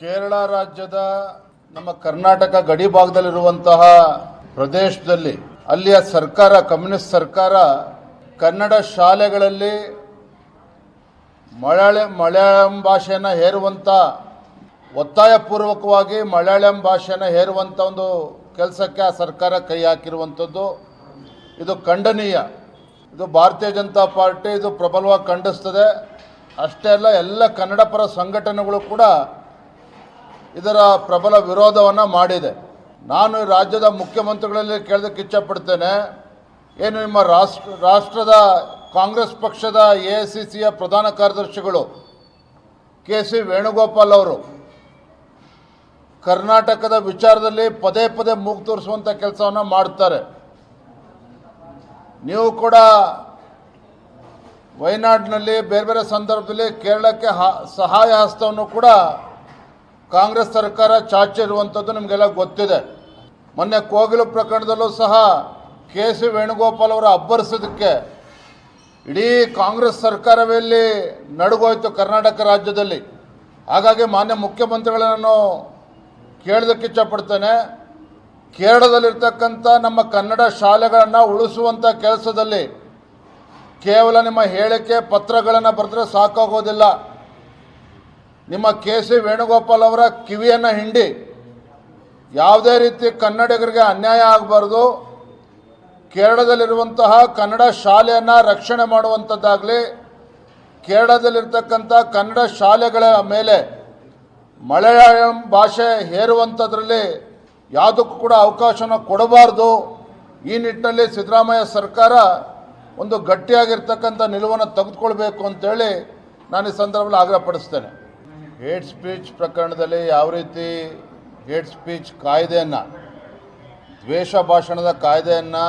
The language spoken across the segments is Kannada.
ಕೇರಳ ರಾಜ್ಯದ ನಮ್ಮ ಕರ್ನಾಟಕ ಗಡಿ ಭಾಗದಲ್ಲಿರುವಂತಹ ಪ್ರದೇಶದಲ್ಲಿ ಅಲ್ಲಿಯ ಸರ್ಕಾರ, ಕಮ್ಯುನಿಸ್ಟ್ ಸರ್ಕಾರ ಕನ್ನಡ ಶಾಲೆಗಳಲ್ಲಿ ಮಲಯಾಳ, ಮಲಯಾಳಂ ಭಾಷೆಯನ್ನು ಹೇರುವಂಥ ಒತ್ತಾಯಪೂರ್ವಕವಾಗಿ ಮಲಯಾಳಂ ಭಾಷೆಯನ್ನು ಹೇರುವಂಥ ಒಂದು ಕೆಲಸಕ್ಕೆ ಆ ಸರ್ಕಾರ ಕೈ ಹಾಕಿರುವಂಥದ್ದು ಇದು ಖಂಡನೀಯ. ಇದು ಭಾರತೀಯ ಜನತಾ ಪಾರ್ಟಿ, ಇದು ಪ್ರಬಲವಾಗಿ ಖಂಡಿಸ್ತದೆ. ಅಷ್ಟೇ ಅಲ್ಲ, ಎಲ್ಲ ಕನ್ನಡ ಪರ ಸಂಘಟನೆಗಳು ಕೂಡ ಇದರ ಪ್ರಬಲ ವಿರೋಧವನ್ನು ಮಾಡಿದೆ. ನಾನು ರಾಜ್ಯದ ಮುಖ್ಯಮಂತ್ರಿಗಳಲ್ಲಿ ಕೇಳೋದಕ್ಕೆ ಇಚ್ಛಪಡ್ತೇನೆ. ಏನು ನಿಮ್ಮ ರಾಷ್ಟ್ರ, ರಾಷ್ಟ್ರದ ಕಾಂಗ್ರೆಸ್ ಪಕ್ಷದ ಎ ಐ ಸಿ ಸಿಯ ಪ್ರಧಾನ ಕಾರ್ಯದರ್ಶಿಗಳು ಕೆ ಸಿ ವೇಣುಗೋಪಾಲ್ ಅವರು ಕರ್ನಾಟಕದ ವಿಚಾರದಲ್ಲಿ ಪದೇ ಪದೇ ಮೂಗು ತೋರಿಸುವಂಥ ಕೆಲಸವನ್ನು ಮಾಡ್ತಾರೆ ನೀವು ಕೂಡ ವಯನಾಡಿನಲ್ಲಿ ಬೇರೆ ಬೇರೆ ಸಂದರ್ಭದಲ್ಲಿ ಕೇರಳಕ್ಕೆ ಸಹಾಯ ಹಸ್ತವನ್ನು ಕೂಡ ಕಾಂಗ್ರೆಸ್ ಸರ್ಕಾರ ಚಾಚಿರುವಂಥದ್ದು ನಿಮಗೆಲ್ಲ ಗೊತ್ತಿದೆ. ಮೊನ್ನೆ ಕೋಗಿಲು ಪ್ರಕರಣದಲ್ಲೂ ಸಹ ಕೆ ಸಿ ವೇಣುಗೋಪಾಲ್ ಅವರು ಅಬ್ಬರಿಸೋದಕ್ಕೆ ಇಡೀ ಕಾಂಗ್ರೆಸ್ ಸರ್ಕಾರವೇ ಇಲ್ಲಿ ನಡುಗೋಯ್ತು ಕರ್ನಾಟಕ ರಾಜ್ಯದಲ್ಲಿ. ಹಾಗಾಗಿ ಮಾನ್ಯ ಮುಖ್ಯಮಂತ್ರಿಗಳನ್ನು ಕೇಳೋದಕ್ಕೆ ಇಚ್ಛಪಡ್ತೇನೆ. ಕೇರಳದಲ್ಲಿರ್ತಕ್ಕಂಥ ನಮ್ಮ ಕನ್ನಡ ಶಾಲೆಗಳನ್ನು ಉಳಿಸುವಂಥ ಕೆಲಸದಲ್ಲಿ ಕೇವಲ ನಿಮ್ಮ ಹೇಳಿಕೆ, ಪತ್ರಗಳನ್ನು ಬರೆದ್ರೆ ಸಾಕಾಗೋದಿಲ್ಲ. ನಿಮ್ಮ ಕೆ ಸಿ ವೇಣುಗೋಪಾಲ್ ಅವರ ಕಿವಿಯನ್ನು ಹಿಂಡಿ, ಯಾವುದೇ ರೀತಿ ಕನ್ನಡಿಗರಿಗೆ ಅನ್ಯಾಯ ಆಗಬಾರ್ದು, ಕೇರಳದಲ್ಲಿರುವಂತಹ ಕನ್ನಡ ಶಾಲೆಯನ್ನು ರಕ್ಷಣೆ ಮಾಡುವಂಥದ್ದಾಗಲಿ ಕೇರಳದಲ್ಲಿರ್ತಕ್ಕಂಥ ಕನ್ನಡ ಶಾಲೆಗಳ ಮೇಲೆ ಮಲಯಾಳಂ ಭಾಷೆ ಹೇರುವಂಥದ್ರಲ್ಲಿ ಯಾವುದಕ್ಕೂ ಕೂಡ ಅವಕಾಶನ ಕೊಡಬಾರ್ದು. ಈ ನಿಟ್ಟಿನಲ್ಲಿ ಸಿದ್ದರಾಮಯ್ಯ ಸರ್ಕಾರ ಒಂದು ಗಟ್ಟಿಯಾಗಿರ್ತಕ್ಕಂಥ ನಿಲುವನ್ನು ತೆಗೆದುಕೊಳ್ಬೇಕು ಅಂತೇಳಿ ನಾನು ಈ ಸಂದರ್ಭದಲ್ಲಿ ಆಗ್ರಹಪಡಿಸ್ತೇನೆ. ಹೇಟ್ ಸ್ಪೀಚ್ ಪ್ರಕರಣದಲ್ಲಿ ಯಾವ ರೀತಿ ಹೇಟ್ ಸ್ಪೀಚ್ ಕಾಯ್ದೆಯನ್ನು, ದ್ವೇಷ ಭಾಷಣದ ಕಾಯ್ದೆಯನ್ನು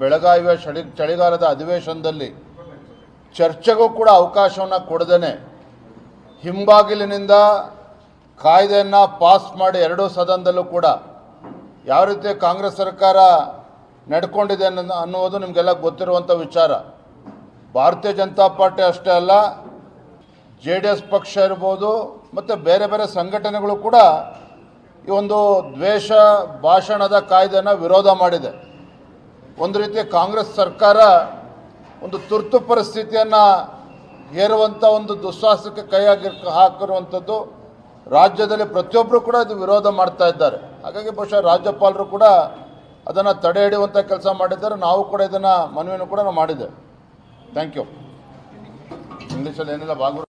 ಬೆಳಗಾವಿಯ ಚಳಿ, ಚಳಿಗಾಲದ ಅಧಿವೇಶನದಲ್ಲಿ ಚರ್ಚೆಗೂ ಕೂಡ ಅವಕಾಶವನ್ನು ಕೊಡದೇನೆ. ಹಿಂಬಾಗಿಲಿನಿಂದ ಕಾಯ್ದೆಯನ್ನು ಪಾಸ್ ಮಾಡಿ ಎರಡೂ ಸದನದಲ್ಲೂ ಕೂಡ ಯಾವ ರೀತಿ ಕಾಂಗ್ರೆಸ್ ಸರ್ಕಾರ ನಡ್ಕೊಂಡಿದೆ ಅನ್ನೋ, ಅನ್ನುವುದು ನಿಮಗೆಲ್ಲ ಗೊತ್ತಿರುವಂಥ ವಿಚಾರ. ಭಾರತೀಯ ಜನತಾ ಪಾರ್ಟಿ ಅಷ್ಟೇ ಅಲ್ಲ, ಜೆ ಡಿ ಎಸ್ ಪಕ್ಷ ಇರ್ಬೋದು ಮತ್ತು ಬೇರೆ ಬೇರೆ ಸಂಘಟನೆಗಳು ಕೂಡ ಈ ಒಂದು ದ್ವೇಷ, ಭಾಷಣದ ಕಾಯ್ದೆನ ವಿರೋಧ ಮಾಡಿದೆ. ಒಂದು ರೀತಿ ಕಾಂಗ್ರೆಸ್ ಸರ್ಕಾರ ಒಂದು ತುರ್ತು ಪರಿಸ್ಥಿತಿಯನ್ನು ಹೇರುವಂಥ ಒಂದು ದುಸ್ಸಾಹಸಕ್ಕೆ ಕೈ ಹಾಕಿ ಹಾಕಿರುವಂಥದ್ದು ರಾಜ್ಯದಲ್ಲಿ ಪ್ರತಿಯೊಬ್ಬರು ಕೂಡ ಇದು ವಿರೋಧ ಮಾಡ್ತಾ ಇದ್ದಾರೆ. ಹಾಗಾಗಿ ಬಹುಶಃ ರಾಜ್ಯಪಾಲರು ಕೂಡ ಅದನ್ನು ತಡೆ ಹಿಡಿಯುವಂಥ ಕೆಲಸ ಮಾಡಿದ್ದಾರೆ. ನಾವು ಕೂಡ ಇದನ್ನು ಮನವಿಯನ್ನು ಕೂಡ ನಾವು ಮಾಡಿದ್ದೇವೆ. Thank you. ಇಂಗ್ಲೀಷಲ್ಲಿ ಏನಿಲ್ಲ ಭಾಗವಹಿಸಿ